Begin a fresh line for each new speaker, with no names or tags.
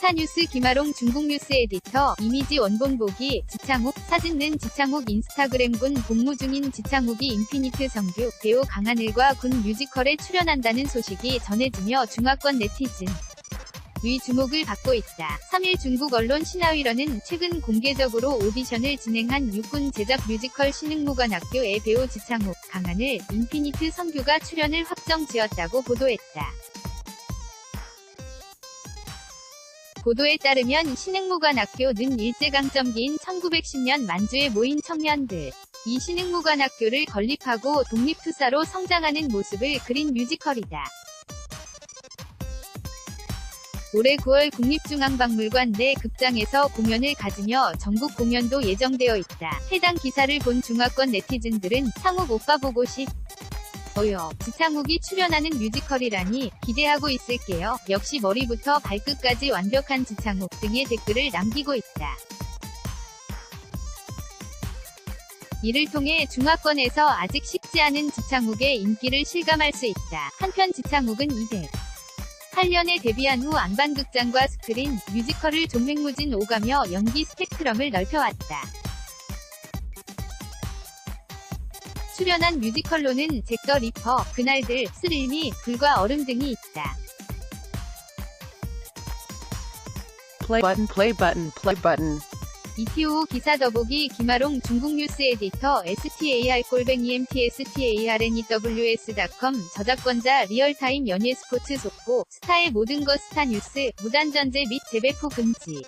스타뉴스 김아롱 중국 뉴스 에디터 이미지 원본 보기 지창욱 사진는 지창욱 인스타그램 군 복무 중인 지창욱이 인피니트 성규 배우 강하늘과 군 뮤지컬에 출연한다는 소식이 전해지며 중화권 네티즌 위 주목을 받고 있다. 3일 중국 언론 신하위런은 최근 공개적으로 오디션을 진행한 육군 제작 뮤지컬 신흥무관학교의 배우 지창욱, 강하늘, 인피니트 성규가 출연을 확정 지었다고 보도했다. 보도에 따르면 신흥무관학교는 일제강점기인 1910년 만주에 모인 청년들, 이 신흥무관학교를 건립하고 독립투사로 성장하는 모습을 그린 뮤지컬이다. 올해 9월 국립중앙박물관 내 극장에서 공연을 가지며 전국 공연도 예정되어 있다. 해당 기사를 본 중화권 네티즌들은 창욱 오빠 보고 싶. 어여, 지창욱이 출연하는 뮤지컬이라니 기대하고 있을게요. 역시 머리부터 발끝까지 완벽한 지창욱 등의 댓글을 남기고 있다. 이를 통해 중화권에서 아직 식지 않은 지창욱의 인기를 실감할 수 있다. 한편 지창욱은 이대 8년에 데뷔한 후 안반극장과 스크린, 뮤지컬을 종횡무진 오가며 연기 스펙트럼을 넓혀왔다. 출연한 뮤지컬로는 잭 더 리퍼, 그날들, 스릴미, 불과 얼음 등이 있다.
play button, play button, play button.
이티오 기사 더보기 김아롱 중국 뉴스 에디터 STAR 골뱅이 MTSTARNEWS.com 저작권자 리얼타임 연예 스포츠 속보 스타의 모든 것 스타 뉴스 무단 전제 및 재배포 금지